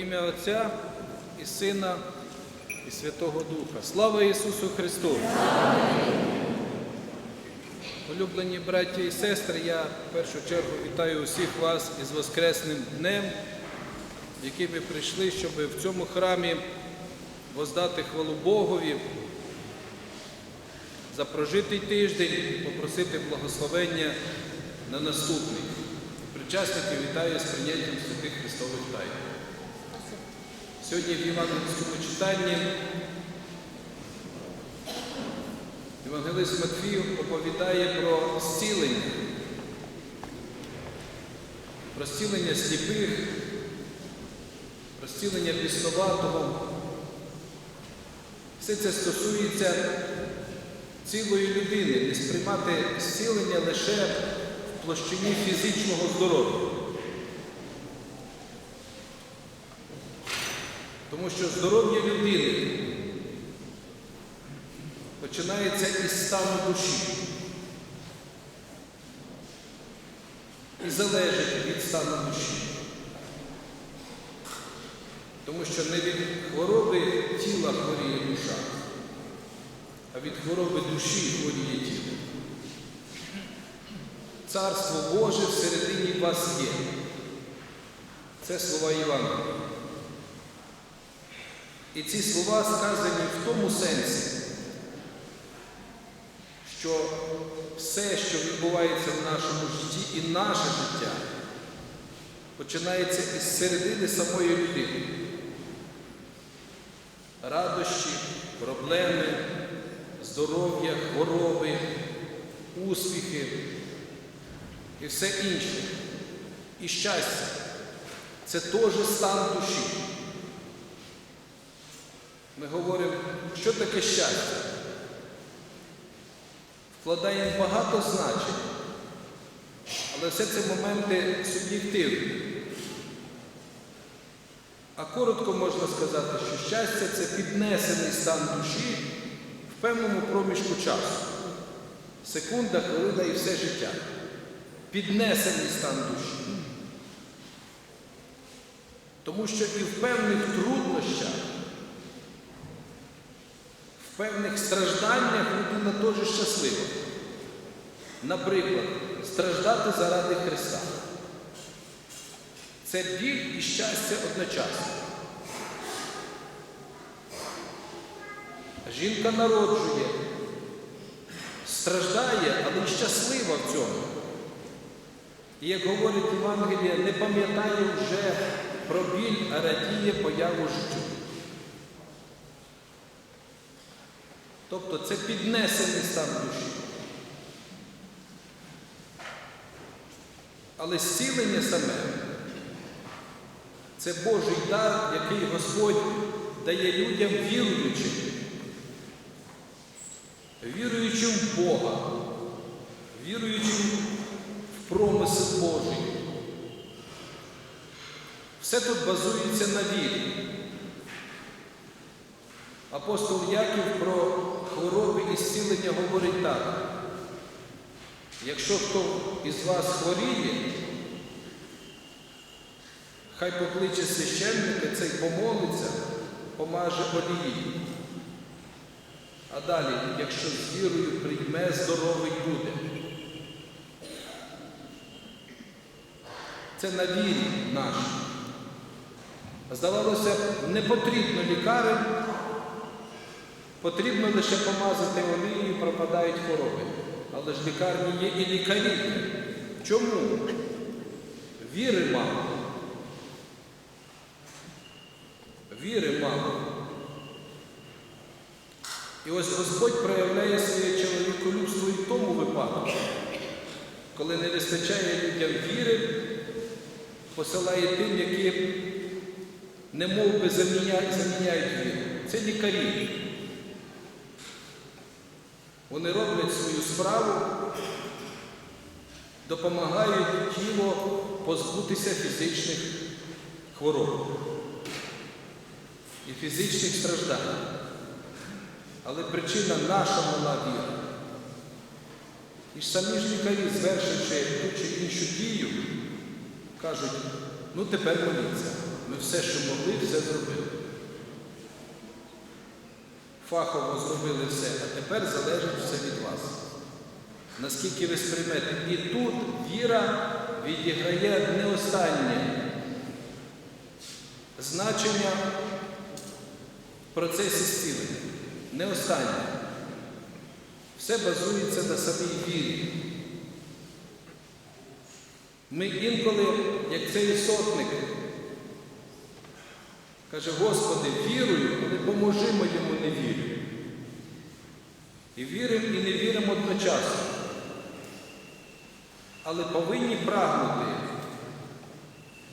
ім'я Отця і Сина і Святого Духа. Слава Ісусу Христу! Улюблені браті і сестри, я в першу чергу вітаю усіх вас із Воскресним днем, в який ви прийшли, щоб в цьому храмі воздати хвалу Богові, за прожитий тиждень, попросити благословення на наступний. Причасників вітаю з прийняттям святих Христових тайн. Сьогодні в Євангельському читанні Євангелист Матфій оповідає про зцілення, про зцілення сліпих, про зцілення біснуватого. Все це стосується цілої людини, не сприймати зцілення лише в площині фізичного здоров'я. Тому що здоров'я людини починається із стану душі і залежить від стану душі. Тому що не від хвороби тіла хворіє душа, а від хвороби душі хворіє тіло. Царство Боже всередині вас є. Це слова Євангелія. І ці слова сказані в тому сенсі, що все, що відбувається в нашому житті, і наше життя, починається із середини самої людини. Радощі, проблеми, здоров'я, хвороби, успіхи і все інше. І щастя це теж стан душі. Ми говоримо, що таке щастя? Вкладаємо багато значень, але все це моменти суб'єктивні. А коротко можна сказати, що щастя це піднесений стан душі в певному проміжку часу. Секунда, хвилина і все життя. Піднесений стан душі. Тому що і в певних труднощах, в певних стражданнях людина теж щаслива. Наприклад, страждати заради Христа. Це біль і щастя одночасно. Жінка народжує, страждає, але щаслива в цьому. І як говорить Євангеліє, не пам'ятає вже про біль, а радіє появу життю. Тобто це піднесений стан душі. Але зцілення саме це Божий дар, який Господь дає людям віруючим, віруючим в Бога, віруючим в промисел Божий. Все тут базується на вірі. Апостол Яків про хвороби і зцілення говорить так. Якщо хто із вас хворіє, хай покличе священника, цей помолиться, помаже олії. А далі, якщо з вірою прийме, здоровий буде. Це на вірі нашій. Здавалося не потрібно лікарем, потрібно лише помазати олією, пропадають хвороби. Але ж лікарні є і лікарі. Чому? Віри мало. Віри мало. І ось Господь проявляє своє чоловіколюбство і в тому випадку, коли не вистачає людям віри, посилає тим, які не мов би заміняють віру. Це лікарі. Вони роблять свою справу, допомагають тіло позбутися фізичних хвороб і фізичних страждань. Але причина наша мала віра. І самі ж лікарі, звершивши ту чи іншу дію, кажуть, ну тепер моліться. Ми все, що могли, все зробили. Фахово зробили все, а тепер залежить все від вас. Наскільки ви сприймете. І тут віра відіграє не останнє значення в процесі зцілення. Не останнє. Все базується на самій вірі. Ми інколи, як цей сотник, каже, Господи, вірую, але поможи моєму невірю. І віримо, і не віримо одночасно. Але повинні прагнути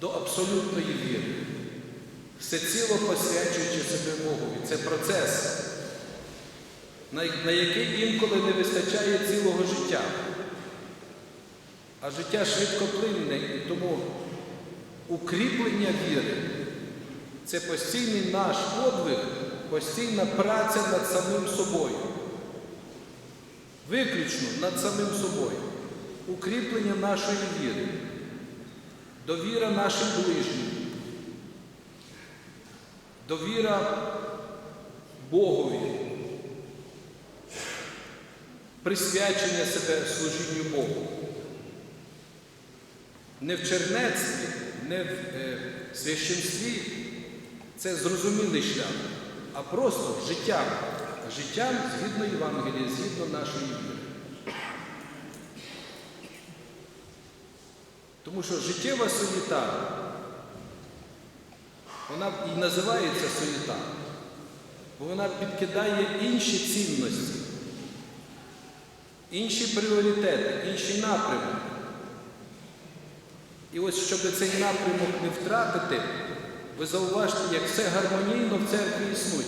до абсолютної віри, всеціло посвячуючи себе Богові. Це процес, на, який інколи не вистачає цілого життя. А життя швидкоплинне, тому укріплення віри це постійний наш подвиг, постійна праця над самим собою. Виключно над самим собою. Укріплення нашої віри, довіра нашим ближнім, довіра Богові, присвячення себе служінню Богу. Не в чернецтві, не в е, священстві це зрозумілий шлях, а просто життям, життям згідно Євангелія, згідно нашої віри. Тому що життєва суєта, вона і називається суєта, бо вона підкидає інші цінності, інші пріоритети, інші напрямки. І ось, щоб цей напрямок не втратити, ви зауважте, як все гармонійно в церкві існує.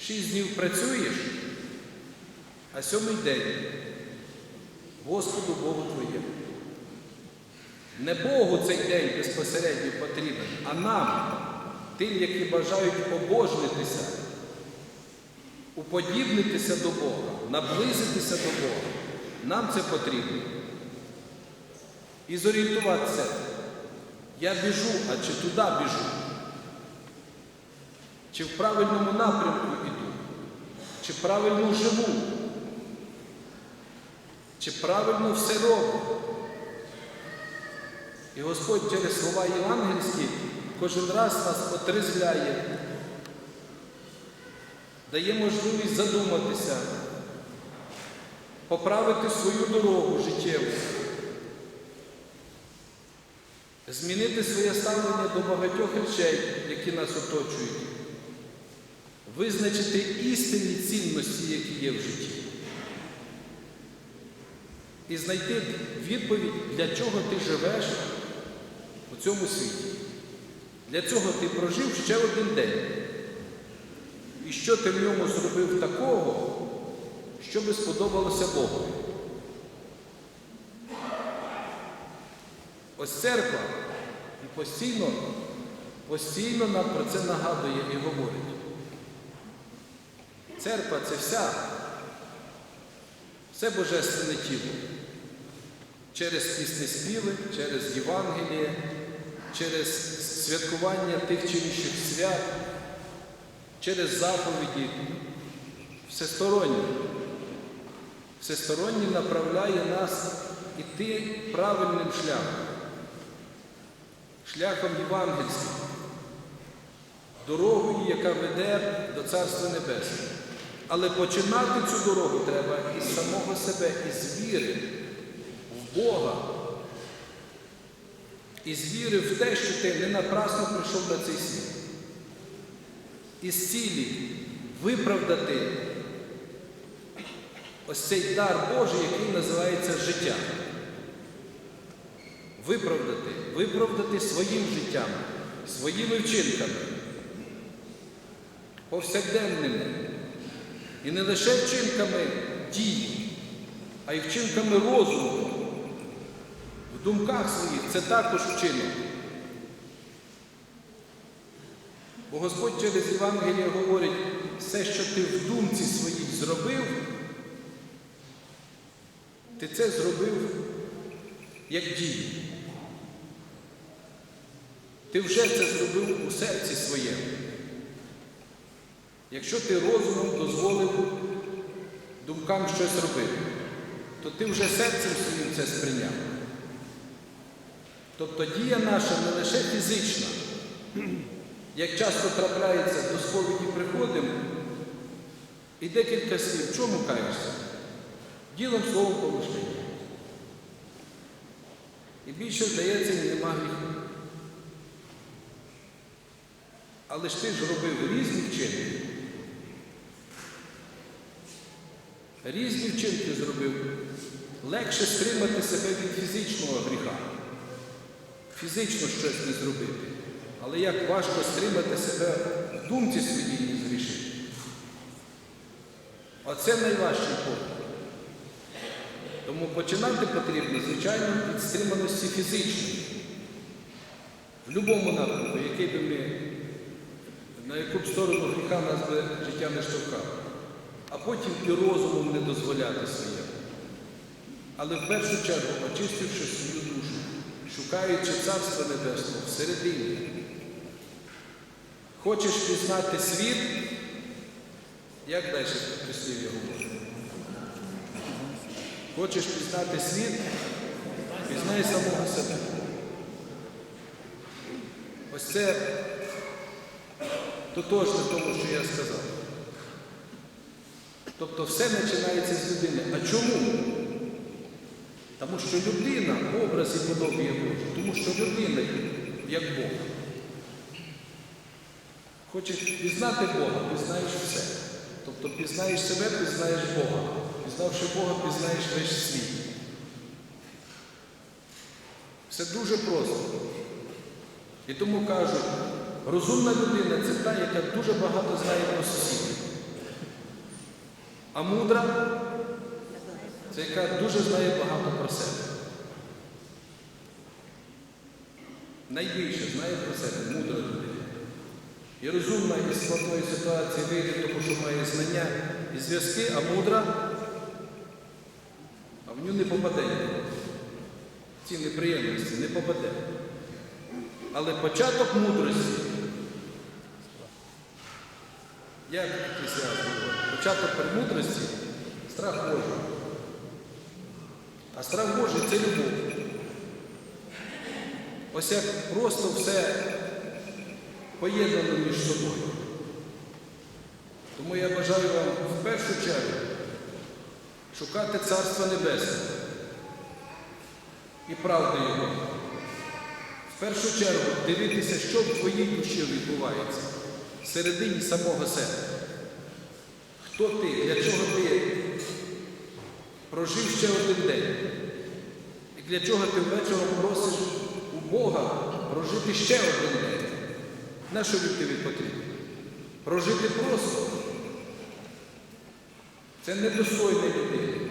Шість днів працюєш, а сьомий день Господу Богу твоєму. Не Богу цей день безпосередньо потрібен, а нам, тим, які бажають обожнитися, уподібнитися до Бога, наблизитися до Бога. Нам це потрібно. І зорієнтуватися, я біжу, а чи туди біжу, чи в правильному напрямку іду, чи правильно живу, чи правильно все роблю. І Господь через слова євангельські кожен раз нас отрезвляє, дає можливість задуматися, поправити свою дорогу життєву, змінити своє ставлення до багатьох речей, які нас оточують, визначити істинні цінності, які є в житті. І знайти відповідь, для чого ти живеш у цьому світі. Для цього ти прожив ще один день. І що ти в ньому зробив такого, що би сподобалося Богу. Ось церква і постійно, постійно нам про це нагадує і говорить. Церква це вся, все божественне тіло. Через пісні співи, через Євангеліє, через святкування тих чи інших свят, через заповіді, всестороннє. Всестороннє направляє нас іти правильним шляхом, шляхом євангельським, дорогою, яка веде до Царства Небесного. Але починати цю дорогу треба із самого себе, із віри в Бога, із віри в те, що ти не напрасно прийшов на цей світ. Із цілі виправдати ось цей дар Божий, який називається життя. Виправдати, виправдати своїм життям, своїми вчинками, повсякденними. І не лише вчинками дії, а й вчинками розуму. В думках своїх це також вчинок. Бо Господь через Євангеліє говорить, все, що ти в думці своїй зробив, ти це зробив як дію. Ти вже це зробив у серці своєму. Якщо ти розумом дозволив думкам щось робити, то ти вже серцем своїм це сприйняв. Тобто дія наша не лише фізична, як часто трапляється до сповіді приходимо, і декілька слів, чому каєшся? Ділом словом помишлення. І більше, здається, нема гріху. Але ж ти ж робив різні вчинки. Різні вчинки зробив. Легше стримати себе від фізичного гріха. Фізично щось не зробити. Але як важко стримати себе в думці своїй не зрішити. Оце найважчий подвиг. Тому починати потрібно, звичайно, від стриманості фізичної. В будь-якому напрямку, який би ми, на яку б сторону гріха нас би життя не штовхало. А потім і розумом не дозволяти своєму. Але в першу чергу, очистивши свою душу, шукаючи Царство Небесне всередині. Хочеш пізнати світ, як далі прислів'я говорить? Хочеш пізнати світ, пізнай самого себе. Ось це тотожне тому, що я сказав. Тобто все починається з людини. А чому? Тому що людина образ і подобає Божу. Тому що людина як Бог. Хочеш пізнати Бога, пізнаєш все. Тобто пізнаєш себе, пізнаєш Бога. Пізнавши Бога, пізнаєш весь світ. Все дуже просто. І тому кажуть, розумна людина це та, яка дуже багато знає про сусідів. А мудра це яка дуже знає багато про себе. Найбільше знає про себе мудра людина. І розумна із складної ситуації вийде, тому що має знання і зв'язки, а мудра, а в нього не попаде. Ці неприємності не попаде. Але початок мудрості, як після початок премудрості страх Божий. А страх Божий це любов. Ось як просто все поєднано між собою. Тому я бажаю вам в першу чергу шукати Царство Небесне і правди Його. В першу чергу дивитися, що в твоїй душі відбувається всередині самого себе. Хто ти, для чого ти прожив ще один день? І для чого ти ввечері просиш у Бога прожити ще один день? На що від тобі потрібно? Прожити просто. Це недостойне людини.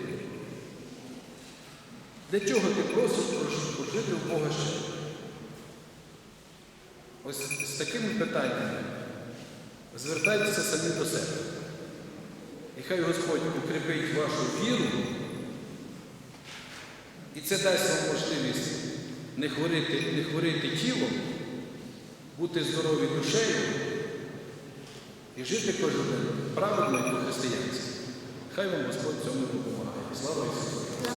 Для чого ти просиш прожити, у Бога ще? Ось з такими питаннями звертайтеся самі до себе. І хай Господь укріпить вашу віру, і це дасть вам можливість не хворити, не хворити тілом, бути здорові душею і жити кожен день правильно і по-християнськи. Хай вам Господь цьому допомагає. Слава Ісусу!